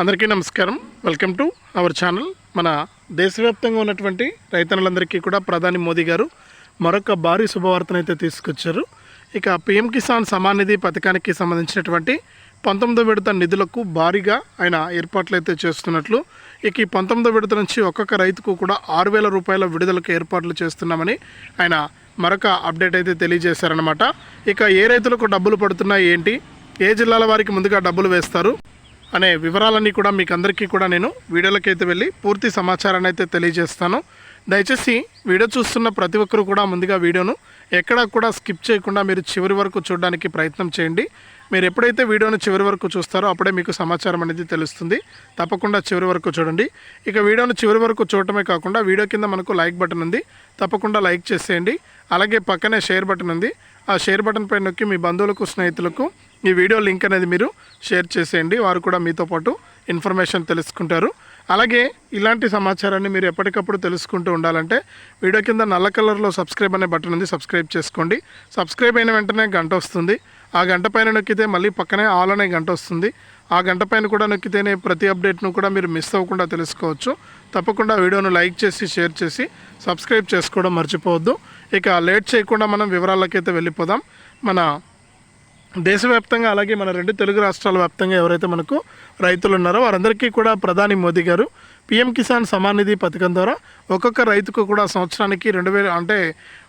అందరికీ నమస్కారం. Welcome to our channel మన దేశవ్యాప్తంగా ఉన్నటువంటి రైతన్నులందరికీ కూడా ప్రధాని మోదీ గారు మరొక భారీ శుభవార్తను అయితే తీసుకొచ్చారు. ఇక పిఎం కిసాన్ సమాన్ నిధి పథకానికి సంబంధించినటువంటి పంతొమ్మిదో విడత నిధులకు భారీగా ఆయన ఏర్పాట్లు అయితే చేస్తున్నట్లు ఇక ఈ పంతొమ్మిదో విడత నుంచి ఒక్కొక్క రైతుకు కూడా ఆరు వేల రూపాయల విడుదలకు ఏర్పాట్లు చేస్తున్నామని ఆయన మరొక అప్డేట్ అయితే తెలియజేశారనమాట ఇక ఏ రైతులకు డబ్బులు పడుతున్నాయి ఏంటి? ఏ జిల్లాల వారికి ముందుగా డబ్బులు వేస్తారు? అనే వివరాలన్నీ కూడా మీకు అందరికీ కూడా నేను వీడియోలకైతే వెళ్ళి పూర్తి సమాచారాన్ని అయితే తెలియజేస్తాను. దయచేసి వీడియో చూస్తున్న ప్రతి ఒక్కరు కూడా ముందుగా వీడియోను ఎక్కడా కూడా స్కిప్ చేయకుండా మీరు చివరి వరకు చూడడానికి ప్రయత్నం చేయండి. మీరు ఎప్పుడైతే వీడియోను చివరి వరకు చూస్తారో అప్పుడే మీకు సమాచారం అనేది తెలుస్తుంది. తప్పకుండా చివరి వరకు చూడండి. ఇక వీడియోను చివరి వరకు చూడటమే కాకుండా వీడియో కింద మనకు లైక్ బటన్ ఉంది. తప్పకుండా లైక్ చేసేయండి. అలాగే పక్కనే షేర్ బటన్ ఉంది. ఆ షేర్ బటన్ పై నొక్కి మీ బంధువులకు స్నేహితులకు ఈ వీడియో లింక్ అనేది మీరు షేర్ చేసేయండి. వారు కూడా మీతో పాటు ఇన్ఫర్మేషన్ తెలుసుకుంటారు. అలాగే ఇలాంటి సమాచారాన్ని మీరు ఎప్పటికప్పుడు తెలుసుకుంటూ ఉండాలంటే వీడియో కింద నల్ల కలర్లో సబ్స్క్రైబ్ అనే బటన్ ఉంది. సబ్స్క్రైబ్ చేసుకోండి. సబ్స్క్రైబ్ అయిన వెంటనే గంట వస్తుంది. ఆ గంట పైన నొక్కితే మళ్ళీ పక్కనే ఆల్ అనే గంట వస్తుంది. ఆ గంట పైన కూడా నొక్కితేనే ప్రతి అప్డేట్ను కూడా మీరు మిస్ అవ్వకుండా తెలుసుకోవచ్చు. తప్పకుండా వీడియోను లైక్ చేసి షేర్ చేసి సబ్స్క్రైబ్ చేసుకోవడం మర్చిపోవద్దు. ఇక లేట్ చేయకుండా మనం వివరాలకైతే వెళ్ళిపోదాం. మన దేశవ్యాప్తంగా అలాగే మన రెండు తెలుగు రాష్ట్రాల వ్యాప్తంగా ఎవరైతే మనకు రైతులు ఉన్నారో వారందరికీ కూడా ప్రధాని మోదీ గారు పీఎం కిసాన్ సమాన్ నిధి పథకం ద్వారా ఒక్కొక్క రైతుకు కూడా సంవత్సరానికి రెండు వేలు అంటే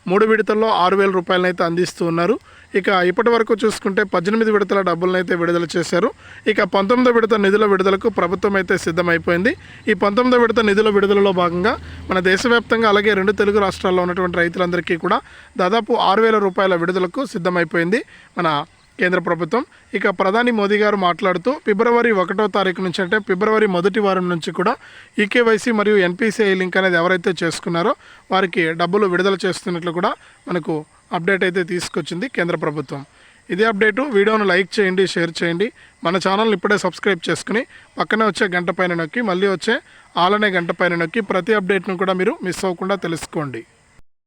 మూడు విడతల్లో ఆరు వేల రూపాయలను అయితే అందిస్తూ ఉన్నారు. ఇక ఇప్పటి వరకు చూసుకుంటే పద్దెనిమిది విడతల డబ్బులను అయితే విడుదల చేశారు. ఇక పంతొమ్మిదో విడత నిధుల విడుదలకు ప్రభుత్వం అయితే సిద్ధమైపోయింది. ఈ పంతొమ్మిదో విడత నిధుల విడుదలలో భాగంగా మన దేశవ్యాప్తంగా అలాగే రెండు తెలుగు రాష్ట్రాల్లో ఉన్నటువంటి రైతులందరికీ కూడా దాదాపు ఆరు వేల రూపాయల విడుదలకు సిద్ధమైపోయింది. మన కేంద్ర ప్రభుత్వం. ఇక ప్రధాని మోదీ గారు మాట్లాడుతూ ఫిబ్రవరి ఒకటో తారీఖు నుంచి అంటే ఫిబ్రవరి మొదటి వారం నుంచి కూడా ఈకేవైసీ మరియు ఎన్పిసిఐ లింక్ అనేది ఎవరైతే చేసుకున్నారో వారికి డబ్బులు విడుదల చేస్తున్నట్లు కూడా మనకు అప్డేట్ అయితే తీసుకొచ్చింది కేంద్ర ప్రభుత్వం. ఇదే అప్డేటు వీడియోను లైక్ చేయండి షేర్ చేయండి. మన ఛానల్ని ఇప్పుడే సబ్స్క్రైబ్ చేసుకుని పక్కనే వచ్చే గంట పైన నొక్కి మళ్ళీ వచ్చే ఆలనే గంట పైన నొక్కి ప్రతి అప్డేట్ను కూడా మీరు మిస్ అవ్వకుండా తెలుసుకోండి.